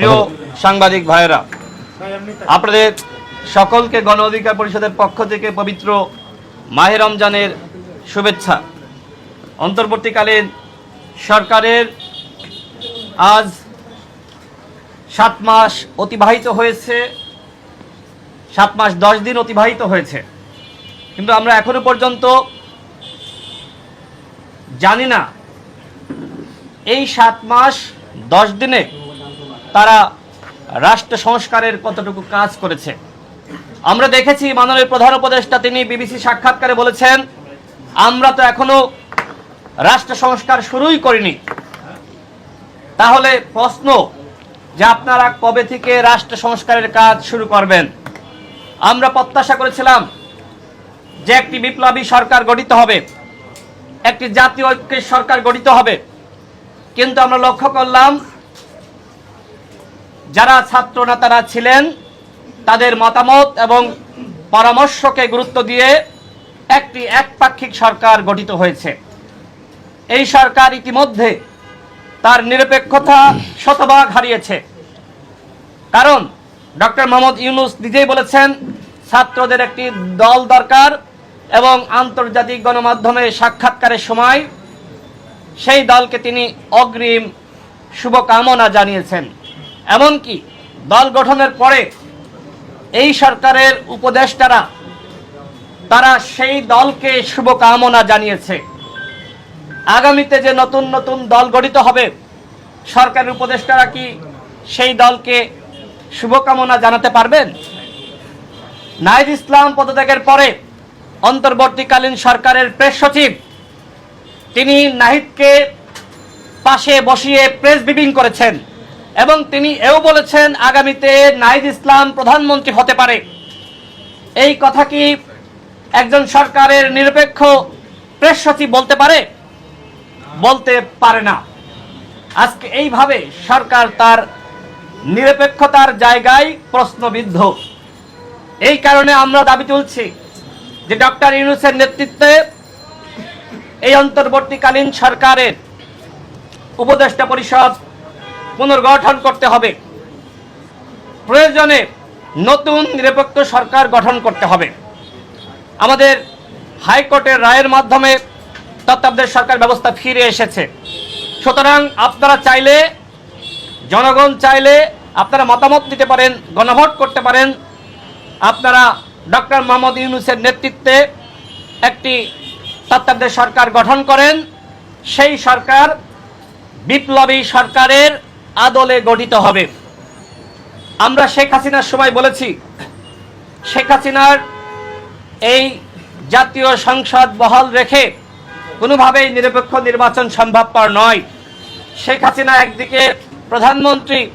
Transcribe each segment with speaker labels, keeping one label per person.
Speaker 1: প্রিয় সাংবাদিক ভাইয়েরা, আপনাদের সকলকে গণ অধিকার পরিষদের পক্ষ থেকে পবিত্র মাহে রমজানের শুভেচ্ছা। অন্তর্বর্তীকালীন সরকারের আজ সাত মাস অতিবাহিত হয়েছে, সাত মাস দশ দিন অতিবাহিত হয়েছে। কিন্তু আমরা এখনও পর্যন্ত জানি না, এই সাত মাস দশ দিনে তারা রাষ্ট্র সংস্কারের কতটুকু কাজ করেছে। আমরা দেখেছি মাননীয় প্রধান উপদেষ্টা তিনি বিবিসি সাক্ষাৎকারে বলেছেন, আমরা তো এখনও রাষ্ট্র সংস্কার শুরুই করিনি। তাহলে প্রশ্ন যে আপনারা কবে থেকে রাষ্ট্র সংস্কারের কাজ শুরু করবেন? আমরা প্রত্যাশা করেছিলাম যে একটি বিপ্লবী সরকার গঠিত হবে, একটি জাতীয় ঐক্যের সরকার গঠিত হবে। কিন্তু আমরা লক্ষ্য করলাম যারা ছাত্র নেতারা ছিলেন, তাদের মতামত এবং পরামর্শকে গুরুত্ব দিয়ে একটি একপাক্ষিক সরকার গঠিত হয়েছে। এই সরকার ইতিমধ্যে তার নিরপেক্ষতা শতভাগ হারিয়েছে। কারণ ডক্টর মোহাম্মদ ইউনুস নিজেই বলেছেন, ছাত্রদের একটি দল দরকার এবং আন্তর্জাতিক গণমাধ্যমে সাক্ষাৎকারের সময় সেই দলকে তিনি অগ্রিম শুভকামনা জানিয়েছেন। এমনকি দল গঠনের পরে এই সরকারের উপদেষ্টারা, তারা সেই দলকে শুভকামনা জানিয়েছে। আগামীতে যে নতুন নতুন দল গঠিত হবে, সরকারের উপদেষ্টারা কি সেই দলকে শুভকামনা জানাতে পারবেন? নাইদ ইসলাম পদত্যাগের পরে অন্তর্বর্তীকালীন সরকারের প্রেস সচিব, তিনি নাহিদকে পাশে বসিয়ে প্রেস ব্রিফিং করেছেন। এবং তিনি এও বলেছেন, আগামীতে নাহিদ ইসলাম প্রধানমন্ত্রী হতে পারে। এই কথা কি একজন সরকারের নিরপেক্ষ প্রেস সচিব বলতে পারে? বলতে পারে না। আজকে এইভাবে সরকার তার নিরপেক্ষতার জায়গায় প্রশ্নবিদ্ধ। এই কারণে আমরা দাবি তুলছি যে ডক্টর ইউনুসের নেতৃত্বে এই অন্তর্বর্তীকালীন সরকারের উপদেষ্টা পরিষদ পুনর্গঠন করতে হবে। প্রয়োজনে নতুন নিরপেক্ষ সরকার গঠন করতে হবে। আমাদের হাইকোর্টের রায়ের মাধ্যমে তত্ত্বাবধায়ক সরকার ব্যবস্থা ফিরে এসেছে। সুতরাং আপনারা চাইলে, জনগণ চাইলে আপনারা মতামত দিতে পারেন, গণভোট করতে পারেন। আপনারা ডক্টর মোহাম্মদ ইউনুসের নেতৃত্বে একটি তত্ত্বাবধায়ক সরকার গঠন করেন। সেই সরকার বিপ্লবী সরকারের আদলে গঠিত হবে। আমরা শেখ হাসিনার সময় বলেছি, শেখ হাসিনার এই জাতীয় সংসদ বহাল রেখে কোনোভাবেই নিরপেক্ষ নির্বাচন সম্ভবপর নয়। শেখ হাসিনা একদিকে প্রধানমন্ত্রী,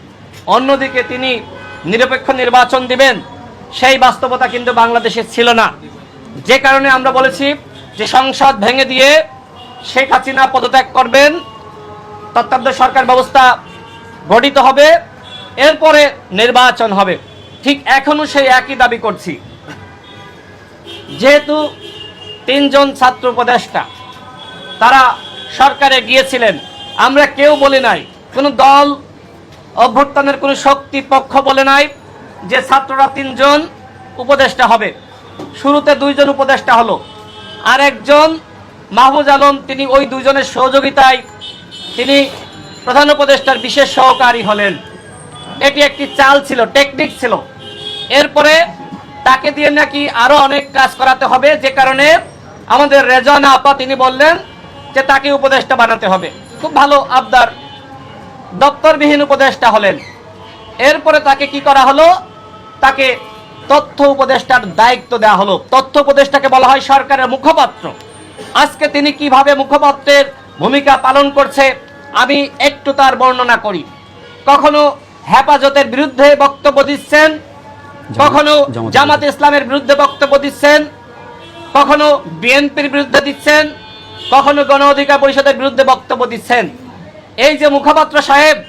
Speaker 1: অন্যদিকে তিনি নিরপেক্ষ নির্বাচন দিবেন। সেই বাস্তবতা কিন্তু বাংলাদেশে ছিল না। যে কারণে আমরা বলেছি যে সংসদ ভেঙে দিয়ে শেখ হাসিনা পদত্যাগ করবেন। তত্ত্বাবধায়ক সরকার ব্যবস্থা গঠিত হবে, এরপরে নির্বাচন হবে। ঠিক এখনও সেই একই দাবি করছি। যেহেতু তিনজন ছাত্র উপদেষ্টা, তারা সরকারে গিয়েছিলেন, আমরা কেউ বলি নাই, কোনো দল অভ্যুত্থানের কোনো শক্তি পক্ষ বলে নাই যে ছাত্ররা তিনজন উপদেষ্টা হবে। শুরুতে দুইজন উপদেষ্টা হলো আর একজন মাহবুজ আলম, তিনি ওই দুজনের সহযোগিতায় তিনি প্রধান উপদেষ্টার বিশেষ সহকারী হলেন। এটি একটি চাল ছিল, টেকনিক ছিল। এরপরে তাকে দিয়ে নাকি আরও অনেক কাজ করাতে হবে, যে কারণে আমাদের রেজানা আপা তিনি বললেন যে তাকে উপদেষ্টা বানাতে হবে। খুব ভালো আবদার। দপ্তরবিহীন উপদেষ্টা হলেন। এরপরে তাকে কি করা হলো? তাকে তথ্য উপদেষ্টার দায়িত্ব দেওয়া হলো। তথ্য উপদেষ্টাকে বলা হয় সরকারের মুখপাত্র। আজকে তিনি কীভাবে মুখপাত্রের ভূমিকা পালন করছে আমি একটু তার বর্ণনা করি। কখনো হেফাজতের বিরুদ্ধে বক্তব্য দিচ্ছেন? কখনো
Speaker 2: জামাত-
Speaker 1: ইসলামের বিরুদ্ধে বক্তব্য দিচ্ছেন? কখনো বিএনপির বিরুদ্ধে দিচ্ছেন? কখনো গণ অধিকার পরিষদের বিরুদ্ধে বক্তব্য দিচ্ছেন? এই যে মুখপাত্র সাহেব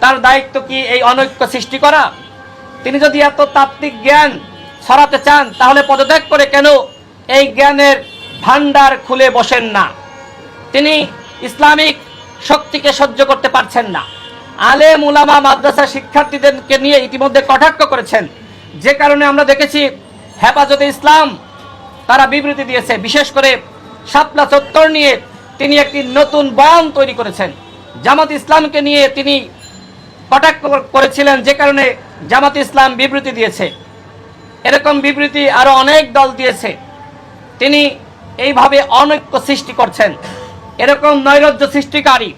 Speaker 1: তার দায়িত্ব কি এই অনৈক্য সৃষ্টি করা? তিনি যদি এত তাত্ত্বিক জ্ঞান ছড়াতে চান তাহলে পদত্যাগ করে কেন এই জ্ঞানের ভান্ডার খুলে বসেন না? তিনি ইসলামিক শক্তিকে সহ্য করতে পারছেন না। আলেম, উলামা, মাদ্রাসা শিক্ষার্থীদেরকে নিয়ে ইতিমধ্যে কটাক্ষ করেছেন। যে কারণে আমরা দেখেছি হেফাজতে ইসলাম তারা বিবৃতি দিয়েছে। বিশেষ করে শাপলা চত্বর নিয়ে তিনি একটি নতুন বয়ান তৈরি করেছেন। জামাত ইসলামকে নিয়ে তিনি কটাক্ষ করেছিলেন যে কারণে জামাত ইসলাম বিবৃতি দিয়েছে। এরকম বিবৃতি আরও অনেক দল দিয়েছে। তিনি এইভাবে অনৈক্য সৃষ্টি করছেন। এরকম নৈরাজ্য সৃষ্টিকারী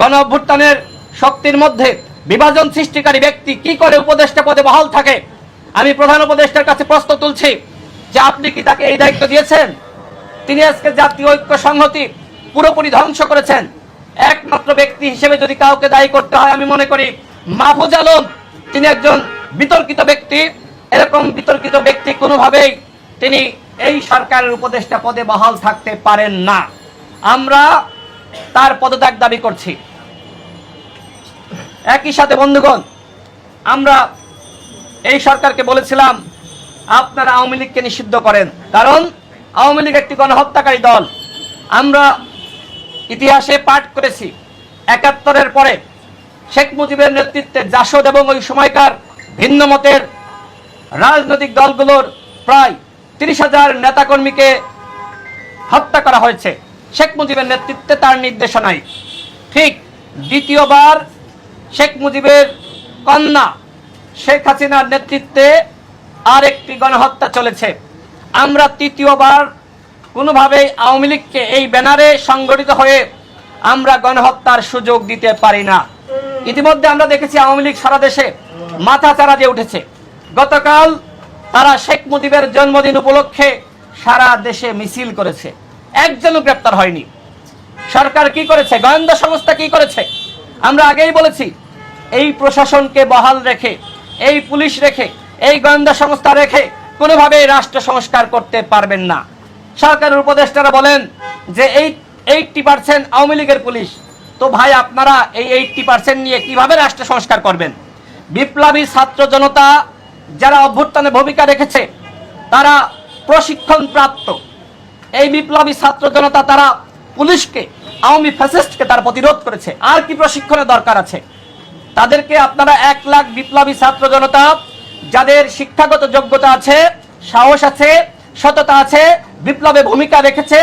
Speaker 1: গণ অভ্যুত্থানের শক্তির মধ্যে বিভাজন সৃষ্টিকারী ব্যক্তি কি করে উপদেষ্টা পদে বহাল থাকে? আমি প্রধান উপদেষ্টার কাছে প্রশ্ন তুলছি যে আপনি কি তাকে এই দায়িত্ব দিয়েছেন? তিনি আজকে জাতীয় ঐক্য সংহতি পুরোপুরি ধ্বংস করেছেন। একমাত্র ব্যক্তি হিসেবে যদি কাউকে দায়ী করতে হয়, আমি মনে করি মাহফুজ আলম, তিনি একজন বিতর্কিত ব্যক্তি। এরকম বিতর্কিত ব্যক্তি কোনোভাবেই তিনি এই সরকারের উপদেষ্টা পদে বহাল থাকতে পারেন না। আমরা তার পদত্যাগ দাবি করছি। একই সাথে, বন্ধুগণ, আমরা এই সরকারকে বলেছিলাম, আপনারা আওয়ামী লীগকে নিষিদ্ধ করেন। কারণ, আওয়ামী লীগ একটি গণহত্যাকারী দল। আমরা ইতিহাসে পাঠ করেছি, একাত্তরের পরে শেখ মুজিবের নেতৃত্বে জাসদ এবং ওই সময়কার ভিন্ন মতের রাজনৈতিক দলগুলোর প্রায় তিরিশ হাজার নেতাকর্মীকে হত্যা করা হয়েছে। শেখ মুজিবের নেতৃত্বে তার নির্দেশনায়। ঠিক দ্বিতীয়বার শেখ মুজিবের কন্যা শেখ হাসিনার নেতৃত্বে আর একটি গণহত্যা চলেছে। আমরা তৃতীয়বার কোনোভাবেই আওয়ামী লীগকে এই ব্যানারে সংগঠিত হয়ে আমরা গণহত্যার সুযোগ দিতে পারি না। ইতিমধ্যে আমরা দেখেছি আওয়ামী লীগ সারা দেশে মাথা চারা দিয়ে উঠেছে। গতকাল তারা শেখ মুজিবের জন্মদিন উপলক্ষে সারা দেশে মিছিল করেছে। একজনও গ্রেপ্তার হয়নি। সরকার কি করেছে? গোয়েন্দা সংস্থা কি করেছে? আমরা আগেই বলেছি, এই প্রশাসনকে বহাল রেখে, এই পুলিশ রেখে, এই গোয়েন্দা সংস্থা রেখে কোনোভাবেই রাষ্ট্র সংস্কার করতে পারবেন না। সরকারের উপদেষ্টারা বলেন যে এই এইটটি পার্সেন্ট আওয়ামী লীগের পুলিশ। তো ভাই, আপনারা এই এইটটি পার্সেন্ট নিয়ে কীভাবে রাষ্ট্র সংস্কার করবেন? বিপ্লবী ছাত্র জনতা যারা অভ্যুত্থানে ভূমিকা রেখেছে, তারা প্রশিক্ষণ প্রাপ্ত এই বিপ্লবী ছাত্র জনতা তারা পুলিশকে, আওয়ামী ফ্যাসিস্টকে তারা প্রতিরোধ করেছে। আর কি প্রশিক্ষণের দরকার আছে? তাদেরকে আপনারা এক লাখ বিপ্লবী ছাত্র জনতা, যাদের শিক্ষাগত যোগ্যতা আছে, সাহস আছে, সততা আছে, বিপ্লবে ভূমিকা রেখেছে,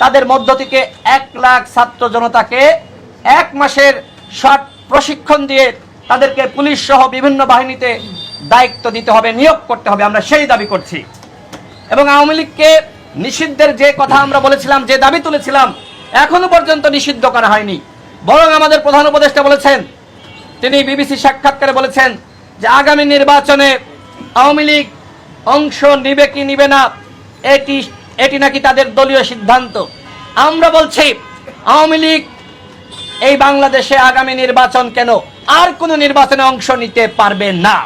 Speaker 1: তাদের মধ্য থেকে এক লাখ ছাত্র জনতাকে এক মাসের শর্ট প্রশিক্ষণ দিয়ে তাদেরকে পুলিশ সহ বিভিন্ন বাহিনীতে দায়িত্ব দিতে হবে, নিয়োগ করতে হবে। আমরা সেই দাবি করছি। এবং আওয়ামী লীগকে নিষিদ্ধের যে কথা আমরা বলেছিলাম, যে দাবি তুলেছিলাম, এখনও পর্যন্ত নিষিদ্ধ করা হয়নি। বরং আমাদের প্রধান উপদেষ্টা বলেছেন, তিনি বিবিসি সাক্ষাৎকারে বলেছেন যে আগামী নির্বাচনে আওয়ামী লীগ অংশ নিবে কি নিবে না, এটি এটি নাকি তাদের দলীয় সিদ্ধান্ত। আমরা বলছি, আওয়ামী লীগ এই বাংলাদেশে আগামী নির্বাচন কেন আর কোনো নির্বাচনে অংশ নিতে পারবে না?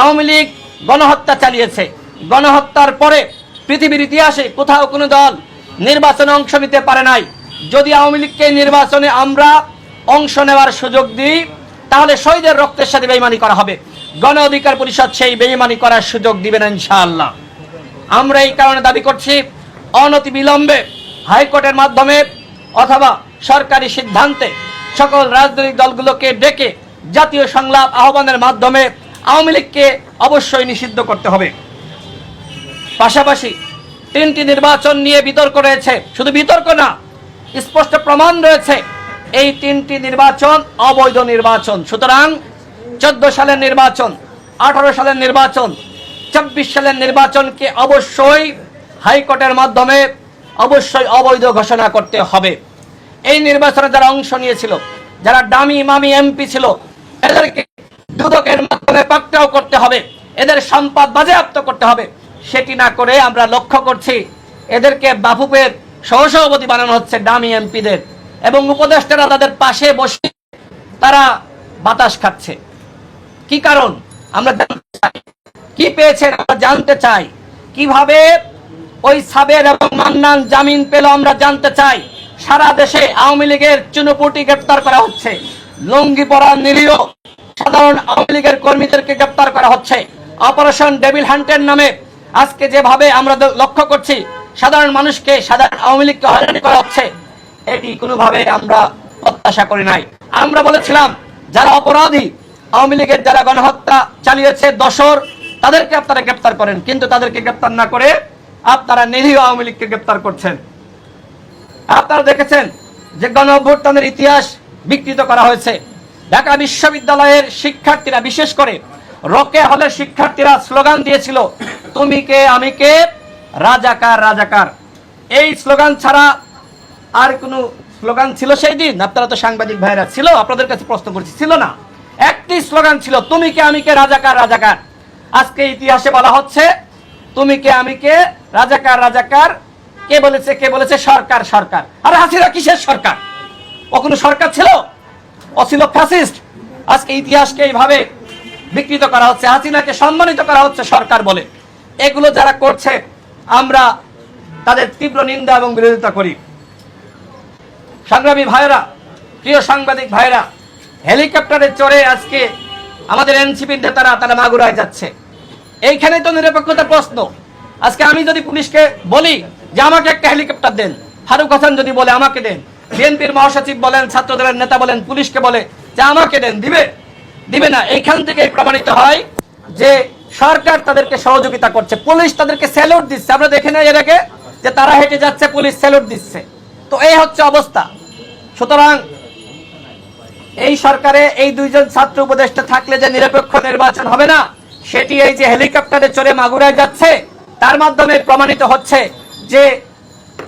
Speaker 1: আওয়ামী লীগ গণহত্যা চালিয়েছে। গণহত্যার পরে পৃথিবীর ইতিহাসে কোথাও কোনো দল নির্বাচনে অংশ নিতে পারে নাই। যদি আওয়ামী লীগকে নির্বাচনে আমরা অংশ নেওয়ার সুযোগ দিই, তাহলে শহীদের রক্তের সাথে বেইমানি করা হবে। গণ অধিকার পরিষদ সেই বেইমানি করার সুযোগ দিবে না ইনশাআল্লাহ। আমরা এই কারণে দাবি করছি অনতি বিলম্বে হাইকোর্টের মাধ্যমে অথবা সরকারি সিদ্ধান্তে সকল রাজনৈতিক দলগুলোকে ডেকে জাতীয় সংলাপ আহ্বানের মাধ্যমে আওয়ামী লীগকে অবশ্যই নিষিদ্ধ করতে হবে। পাশাপাশি তিনটি নির্বাচন নিয়ে বিতর্ক রয়েছে। শুধু বিতর্ক না, স্পষ্ট প্রমাণ রয়েছে, এই তিনটি নির্বাচন অবৈধ নির্বাচন। সুতরাং চোদ্দ সালের নির্বাচন, আঠারো সালের নির্বাচন চব্বিশ সালের নির্বাচনকে অবশ্যই হাইকোর্টের মাধ্যমে অবশ্যই অবৈধ ঘোষণা করতে হবে। এই নির্বাচনে যারা অংশ নিয়েছিল, যারা দামি মামি এমপি ছিল, এদেরকে দুদকের মাধ্যমে পাকটাও করতে হবে, এদের সম্পদ বাজেয়াপ্ত করতে হবে। সেটি না করে আমরা লক্ষ্য করছি এদেরকে বাফুপের সহসভাপতি বানানো হচ্ছে দামি এমপিদের এবং উপদেষ্টারা তাদের পাশে বসে তারা বাতাস খাচ্ছে। কি কারণ? আমরা জানতে চাই। কি পেয়েছেন? আমরা জানতে চাই। কীভাবে ওই সাবের এবং মান্নান জামিন পেল আমরা জানতে চাই। সারা দেশে আওয়ামী লীগের চুনোপুটি গ্রেপ্তার করা হচ্ছে। লুঙ্গি পরা নিরীহ সাধারণ আওয়ামী লীগের কর্মীদেরকে গ্রেপ্তার করা হচ্ছে। অপারেশন ডেভিল হান্টের নামে আজকে যেভাবে আমরা লক্ষ্য করছি, সাধারণ মানুষকে সাধারণ আওয়ামী লীগকে হয়রানি করা হচ্ছে, এটি কোনোভাবে আমরা প্রত্যাশা করি নাই। আমরা বলেছিলাম, যারা অপরাধী, আওয়ামী লীগের যারা গণহত্যা চালিয়েছে দশর, তাদেরকে আপনারা গ্রেপ্তার করেন, কিন্তু তাদেরকে গ্রেপ্তার না করে আপনারা নিরীহ আওয়ামী লীগকে গ্রেপ্তার করছেন। আপনারা দেখেছেন যে গণ অভ্যুত্থানের ইতিহাস বিকৃত করা হয়েছে। ঢাকা বিশ্ববিদ্যালয়ের শিক্ষার্থীরা, বিশেষ করে রকে হলের শিক্ষার্থীরা স্লোগান দিয়েছিল তুমি কে আমি কে রাজাকার রাজাকার। এই স্লোগান ছাড়া আর কোনো স্লোগান ছিল সেই দিন? আপনারা তো সাংবাদিক ভাইরা ছিল, আপনাদের কাছে প্রশ্ন করছি, ছিল না। একটি স্লোগান ছিল তুমি কে আমি কে রাজাকার রাজাকার। আজকে ইতিহাসে বলা হচ্ছে তুমি কে আমি কে রাজাকার রাজাকার। কে বলেছে কে বলেছে? সরকার সরকার। আরে হাসিরা কিসের সরকার? ও কখনো সরকার ছিল? ও ছিল ফ্যাসিস্ট। আজকে ইতিহাসকে এইভাবে বিকৃত করা হচ্ছে, হাসিনাকে সম্মানিত করা হচ্ছে সরকার বলে। এগুলো যারা করছে, আমরা তাদের তীব্র নিন্দা এবং বিরোধিতা করি। সংগ্রামী ভাইরা প্রিয় সাংবাদিক ভাইরা হেলিকপ্টারে চড়ে আজকে আমাদের এনসিপির নেতারা তারা মাগুরায় যাচ্ছে। এইখানে তো নিরপেক্ষতার প্রশ্ন। আজকে আমি যদি পুলিশকে বলি যে আমাকে একটা হেলিকপ্টার দেন, ফারুক হাসান যদি বলে আমাকে দেন, বিএনপির মহাসচিব বলেন, ছাত্রদলের নেতা বলেন, পুলিশকে বলে যে আমাকে দেন, দিবে? দিবে না। এইখান থেকে প্রমাণিত হয় যে সরকার তাদেরকে সহযোগিতা করছে, পুলিশ তাদেরকে স্যালুট দিচ্ছে। আমরা দেখে নেই আগে যে তারা হেঁটে যাচ্ছে, পুলিশ স্যালুট দিচ্ছে। তো এই হচ্ছে অবস্থা। সুতরাং এই সরকারে এই দুইজন ছাত্র উপদেষ্টা থাকলে যে নিরপেক্ষ নির্বাচন হবে না, সেটি এই যে হেলিকপ্টারে চড়ে মাগুরায় যাচ্ছে, তার মাধ্যমে প্রমাণিত হচ্ছে যে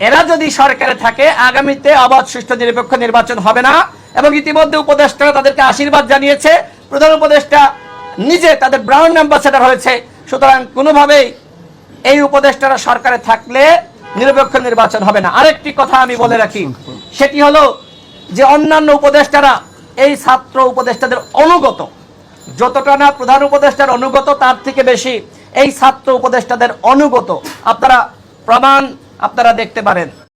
Speaker 1: এরা যদি সরকারে থাকে, আগামীতে অবাধ সুষ্ঠু নিরপেক্ষ নির্বাচন হবে না। এবং ইতিমধ্যে উপদেষ্টারা তাদেরকে আশীর্বাদ জানিয়েছে। প্রধান উপদেষ্টা নিজে তাদের ব্রাউন অ্যাম্বাসেডার হয়েছে। সুতরাং কোনোভাবেই এই উপদেষ্টারা সরকারে থাকলে নিরপেক্ষ নির্বাচন হবে না। আরেকটি কথা আমি বলে রাখি, সেটি হলো যে অন্যান্য উপদেষ্টারা, এই ছাত্র উপদেষ্টাদের অনুগত, যতটা না প্রধান উপদেষ্টার অনুগত, তার থেকে বেশি এই ছাত্র উপদেষ্টাদের অনুগত। আপনারা প্রমাণ আপনারা দেখতে পারেন।